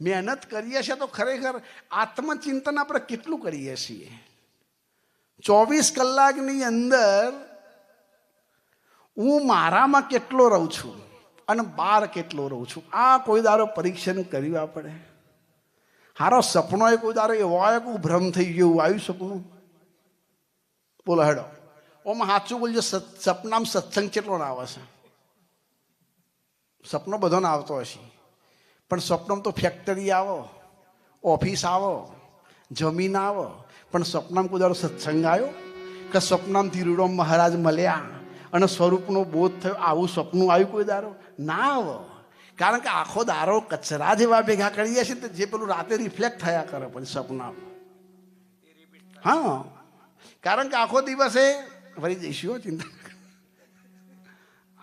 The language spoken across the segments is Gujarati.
મહેનત કરીએ છીએ તો ખરેખર આત્મચિંતન આપણે કેટલું કરીએ છીએ? ચોવીસ કલાકની અંદર હું મારામાં કેટલો રહું છું અને બાર કેટલો રહું છું? આ કોઈ દારો પરીક્ષણ કર્યું આપણે હારો સપનો એ કોઈ દારો એવો આવ્યો કે ભ્રમ થઈ ગયો આવ્યું સપનું બોલો હેડો. ઓમાં સાચું બોલજો સપનામાં સત્સંગ કેટલો આવે છે? સપનો બધો ના આવતો હશે. પણ સ્વપ્નમાં તો ફેક્ટરી આવો, ઓફિસ આવો, જમીન આવો. પણ સ્વપ્નમાં કોઈ સત્સંગ આવ્યો કે સપનામાં ધીરુડો મહારાજ મળ્યા અને સ્વરૂપનો બોધ થયો. આવું સપનું આવ્યું કોઈ દારો? ના આવો. કારણ કે આખો દારો કચરા જેવા ભેગા કરીએ છીએ તો જે પેલું રાતે રિફ્લેક્ટ થયા કરે પછી સપના હા. કારણ કે આખો દિવસે ફરી જઈશું ચિંતા.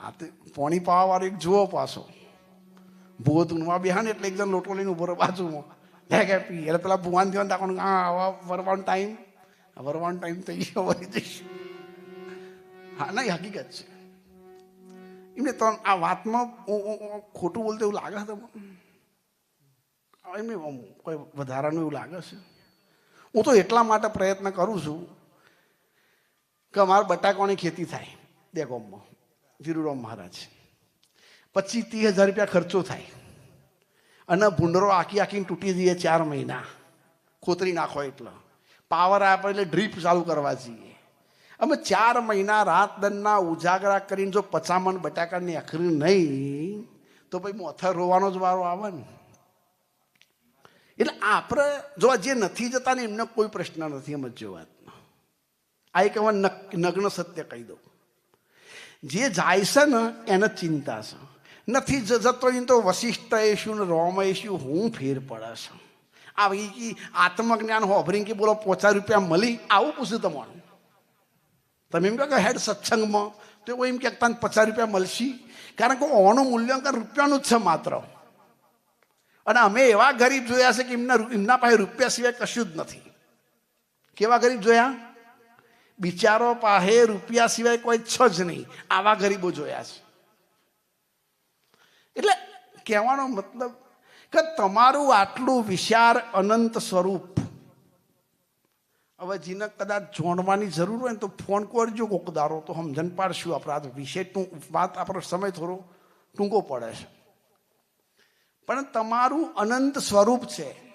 આ તે પોણી પાવા એક જુઓ પાછો. ભૂત ઊંઘમાં આ ને એટલે એકદમ લોટો લઈને ઊભો બાજુમાં. લે કે પી. એટલે પેલા ભૂવાન ધ્યાન રાખવાનું હા આવા વરવાનો ટાઈમ વરવાનો ટાઈમ થઈ ગયો વળી જઈશ. હા, નહીં, હકીકત છે. એમને તો આ વાતમાં ખોટું બોલતો એવું લાગે છે એમને કોઈ વધારાનું એવું લાગે છે. હું તો એટલા માટે પ્રયત્ન કરું છું કે અમારે બટાકાની ખેતી થાય દેગોમમાં ગામમાં ધીરુરામ મહારાજ. પચીસ ત્રીસ હજાર રૂપિયા ખર્ચો થાય. અને ભૂંડરો આખી આખીને તૂટી જઈએ ચાર મહિના. ખોતરી નાખો એટલે. પાવર આપે એટલે ડ્રીપ ચાલુ કરવા જઈએ. અમે ચાર મહિના રાત દનના ઉજાગરા કરીને જો પચામણ બટાકાની અખરી નહીં, તો પછી મોથર રોવાનો જ વારો આવે ને. એટલે આપણે જો જે નથી જતા ને એમને કોઈ પ્રશ્ન નથી એમ જ વાતનો આ એક એવા નગ્ન સત્ય કહી દઉં. જે જાય છે ને, એને ચિંતા છે. નથી જતો તો વશિષ્ઠ એશું ને રોમ એશું હું ફેર પડે છે. ભાઈ આત્મજ્ઞાન હોભરીને કે બોલો પોચા રૂપિયા મળી, આવું પૂછ્યું તમારું. તમે એમ કહો કે હેડ સત્સંગમાં, તો એવું એમ કે તને પચાસ રૂપિયા મળશે. કારણ કે ઓનું મૂલ્યાંકન રૂપિયાનું જ છે માત્ર. અને અમે એવા ગરીબ જોયા છે કે એમના એમના પાસે રૂપિયા સિવાય કશું જ નથી. કેવા ગરીબ જોયા? બિચારો પાસે રૂપિયા સિવાય કોઈ છ જ નહીં. આવા ગરીબો જોયા છે. એટલે કહેવાનો મતલબ કે તમારું આટલું વિશાળ અનંત સ્વરૂપ, હવે જીને કદાચ જોડવાની જરૂર હોય ને તો ફોન કરજો કોક દારો, તો સમજણ પાડશું આપણે આ વિષય વાત આપણો સમય થોડો ટૂંકો પડે છે. પણ તમારું અનંત સ્વરૂપ છે.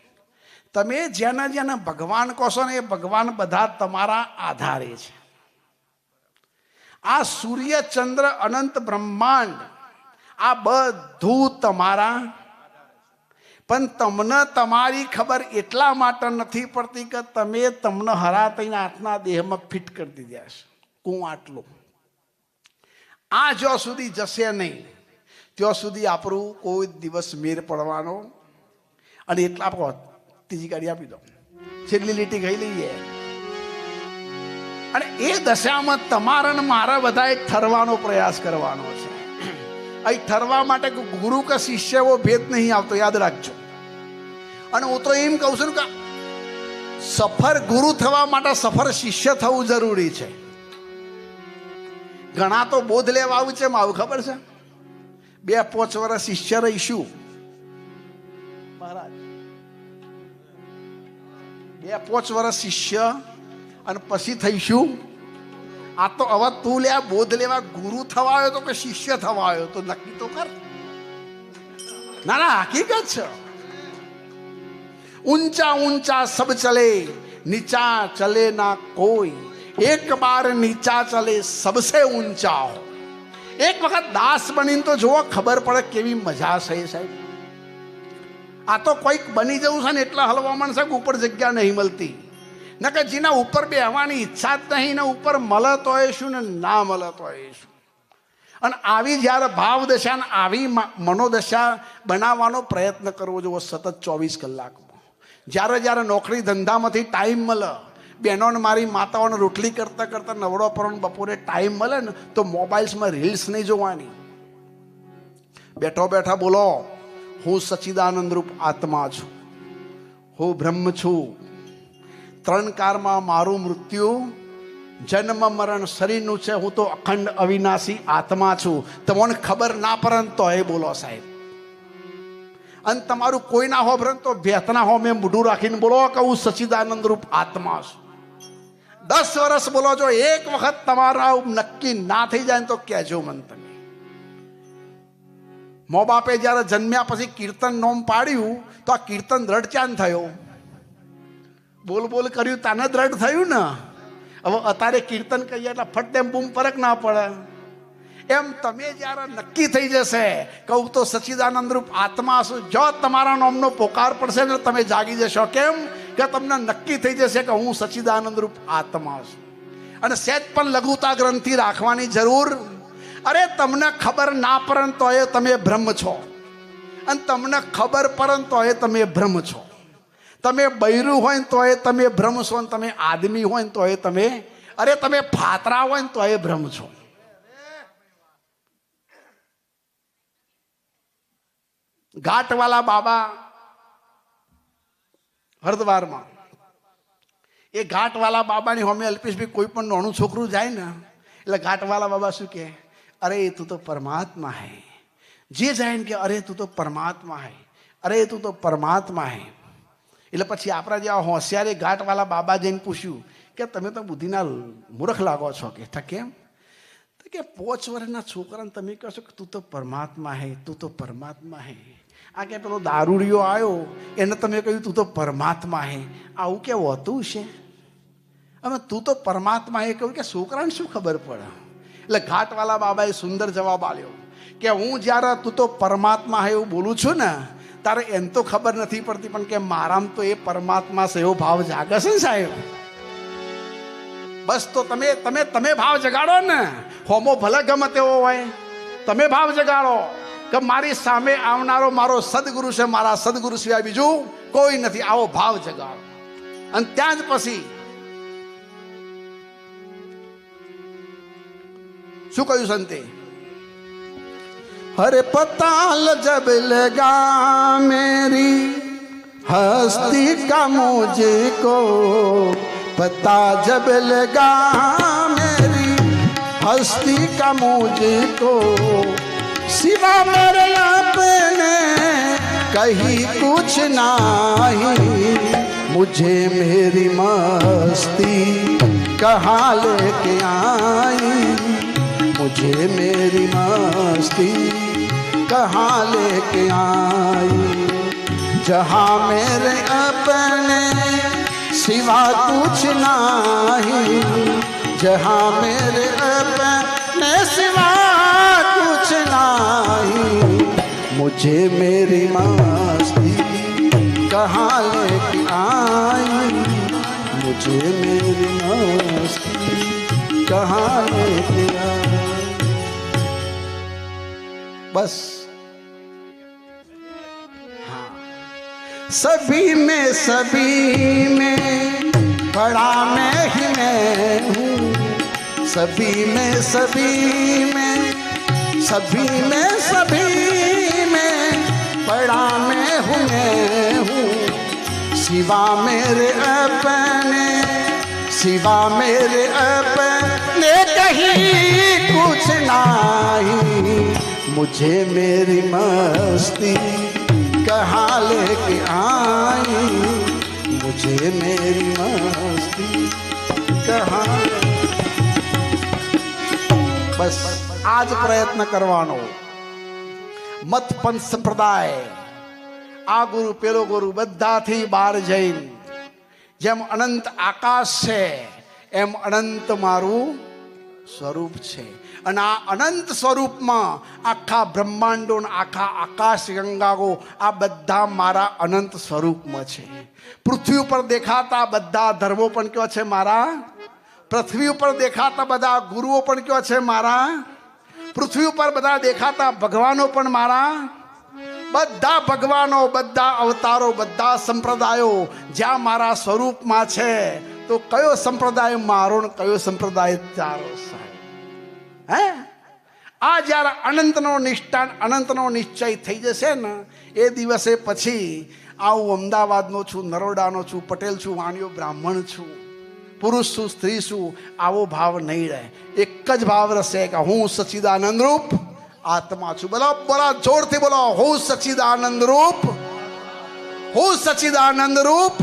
તમે જેના જેને ભગવાન કહો છો ને એ ભગવાન બધા તમારા આધારે છે. આ સૂર્ય, ચંદ્ર, અનંત બ્રહ્માંડ આ બધું તમારા પણ તમને તમારી ખબર એટલા માટે નથી પડતી કે તમે તમને હરા થઈને આટના દેહમાં ફિટ કરી દીધા છે. કું આટલું? આ જ્યાં સુધી જશે નહીં, ત્યાં સુધી આપણું કોઈ દિવસ મેર પડવાનો અને એટલા આપો ત્રીજી ગાડી આપી દો છેલ્લી લીટી ગઈ લઈએ. અને એ દશામાં તમારા મારા બધાએ ઠરવાનો પ્રયાસ કરવાનો અહીં ઠરવા માટે ગુરુ કે શિષ્ય એવો ભેદ નહીં આવતો, યાદ રાખજો. અને હું તો એમ કહું છું કે સફર ગુરુ થવા માટે સફર શિષ્ય થવું જરૂરી છે. ઘણા તો બોધ લેવા આવું છે આવું ખબર છે? બે પાંચ વર્ષ શિષ્ય રહીશું. મહારાજ. બે પાંચ વર્ષ શિષ્ય અને પછી થઈશું. આ તો હવે તું લે બોધ લેવા ગુરુ થવા આવ્યો તો કે શિષ્ય થવા આવ્યો તો નક્કી તો કર. ના ના, હકીકત છે. ઊંચા ઊંચા સબ ચલે, નીચા ચલે ના કોઈ. એક બાર નીચા ચલે સબસે ઊંચા હો. એક વખત દાસ બનીને તો જુઓ, ખબર પડે કેવી મજા છે સાહેબ. આ તો કોઈક બની જવું છે ને, એટલા હલવા માણસે ઉપર જગ્યા નહીં મળતી. ન કે જેના ઉપર બેહવાની ઈચ્છા જ નહીં ને ઉપર મળત હોય શું ને ના મળત હોય શું? અને આવી જ્યારે ભાવ દશા ને આવી મનોદશા બનાવવાનો પ્રયત્ન કરવો જોઈએ સતત ચોવીસ કલાકમાં. જ્યારે જ્યારે નોકરી ધંધામાંથી ટાઈમ મળે, બહેનોને મારી માતાઓને રોટલી કરતાં કરતાં નવડો પરોણ બપોરે ટાઈમ મળે ને, તો મોબાઈલ્સમાં રીલ્સ નહીં જોવાની. બેઠો બેઠા બોલો, હું સચ્ચિદાનંદ રૂપ આત્મા છું. હું બ્રહ્મ છું. ત્રણ કારમાં મારું મૃત્યુ, જન્મ, મરણ, શરીરનું છે, હું તો અખંડ અવિનાશી આત્મા છું. તમને ખબર ના પરંતુ એ બોલો સાહેબ. અને તમારું કોઈ ના હો તો ભેતના હો મેં મોઢું રાખીને બોલો કે હું સચિદાનંદ રૂપ આત્મા છું. દસ વર્ષ બોલો છો, એક વખત તમારા નક્કી ના થઈ જાય તો કહેજો મન તમે. મો બાપે જ્યારે જન્મ્યા પછી કીર્તન નોમ પાડ્યું, તો આ કીર્તન દ્રઢચાન થયો? બોલ બોલ કર્યું, તાને દ્રઢ થયું ને? હવે અત્યારે કીર્તન કહીએ એટલે ફટ એમ બૂમ ફરક ના પડે. એમ તમે જ્યારે નક્કી થઈ જશે, કહું તો સચિદાનંદ રૂપ આત્મા છું જો તમારા નામનો પોકાર પડશે ને, તમે જાગી જશો. કેમ? કે તમને નક્કી થઈ જશે કે હું સચિદાનંદ રૂપ આત્મા છું. અને સહેજ પણ લઘુતા ગ્રંથિ રાખવાની જરૂર. અરે, તમને ખબર ના પરંતુ એ તમે બ્રહ્મ છો. અને તમને ખબર પરંતુ એ તમે બ્રહ્મ છો. તમે બૈરું હોય ને તોય તમે ભ્રમ છો ને તમે આદમી હોય ને તોય તમે, અરે તમે ફાતરા હોય ને તોય ભ્રમ છો. ઘાટવાલા બાબા હરદ્વારમાં, એ ઘાટવાલા બાબાની હોમે અલ્પેશભાઈ કોઈ પણ નાનું છોકરું જાય ને, એટલે ઘાટવાલા બાબા શું કહે? અરે તું તો પરમાત્મા હૈ. જે જાય ને કે અરે તું તો પરમાત્મા હૈ, અરે તું તો પરમાત્મા હૈ. એટલે પછી આપણા જેવા હોશિયારે ઘાટવાલા બાબા જઈને પૂછ્યું કે તમે તો બુદ્ધિના મૂર્ખ લાગો છો કે? કેમ? તો કે પોચ વર્ષના છોકરાને તમે કહો છો કે તું તો પરમાત્મા હે, તું તો પરમાત્મા હે. આ કે પેલો દારૂડિયો આવ્યો, એને તમે કહ્યું, તું તો પરમાત્મા હે. આવું કેવું હોતું છે? હવે તું તો પરમાત્મા એ કહ્યું કે છોકરાને શું ખબર પડે? એટલે ઘાટવાલા બાબાએ સુંદર જવાબ આપ્યો કે હું જ્યારે તું તો પરમાત્મા હે એવું બોલું છું ને તારે એમ તો ખબર નથી પડતી, પણ કે મારામ તો એ પરમાત્મા છે એવો ભાવ જાગે છે ને સાહેબ? બસ તો તમે તમે તમે ભાવ જગાડો ને. હોમો ભલે ગમે તેવો હોય, તમે ભાવ જગાડો. કે મારી સામે આવનારો મારો સદગુરુ છે, મારા સદગુરુ સિવાય બીજું કોઈ નથી. આવો ભાવ જગાડો. અને ત્યાં જ પછી શું કહ્યું સંતે? हरे पताल जब लगा मेरी, हस्ती का मुझको पता जब लगा मेरी, हस्ती का मुझको। सिवा मेरे अपने कहीं कुछ नहीं, मुझे मेरी मस्ती कहाँ लेके आई? मुझे मेरी मस्ती कहाँ लेके आई? जहाँ मेरे अपने सिवा कुछ नहीं, जहाँ मेरे अपने सिवा कुछ नहीं। मुझे मेरी मस्ती कहाँ लेके आई? मुझे बस। हाँ। सभी में सभी में, बड़ा मैं ही मैं हूँ। सभी में सभी में सभी में सभी में, बड़ा मैं हूँ मैं हूँ। सिवा मेरे अपने, सिवा मेरे अपने, कहीं कुछ नहीं। मुझे मेरी मस्ती कहाँ लेके आई मुझे मेरी मस्ती कहाँ બસ આ જ પ્રયત્ન કરવાનો મત પંથ સંપ્રદાય આ ગુરુ પેલો ગુરુ બધાથી બહાર જઈને જેમ અનંત આકાશ છે એમ અનંત મારું સ્વરૂપ છે અને આ અનંત સ્વરૂપમાં આખા બ્રહ્માંડો આખા આકાશ ગંગાઓ આ બધા મારા અનંત સ્વરૂપમાં છે. પૃથ્વી ઉપર દેખાતા બધા ધર્મો પણ કયો છે મારા? પૃથ્વી ઉપર દેખાતા બધા ગુરુઓ પણ કયો છે મારા? પૃથ્વી ઉપર બધા દેખાતા ભગવાનો પણ મારા? બધા ભગવાનો, બધા અવતારો, બધા સંપ્રદાયો જ્યાં મારા સ્વરૂપમાં છે, તો કયો સંપ્રદાય મારો ને કયો સંપ્રદાય તારો સાહેબ? હે? આ જ્યારે અનંતનો નિષ્ઠાન, અનંતનો નિશ્ચય થઈ જશે ને, એ દિવસે પછી આ હું અમદાવાદનો છું, નરોડાનો છું, પટેલ છું, વાણિયો બ્રાહ્મણ છું, પુરુષ છું, સ્ત્રી છું, આવો ભાવ નહીં રહે. એક જ ભાવ રહેશે કે હું સચિદાનંદ રૂપ, આત્મા છું. બોલો બોલો, જોરથી બોલો. હું સચિદાનંદ રૂપ, હું સચિદાનંદ રૂપ,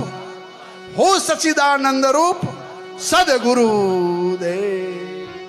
હું સચિદાનંદ રૂપ સદગુરુ દેવ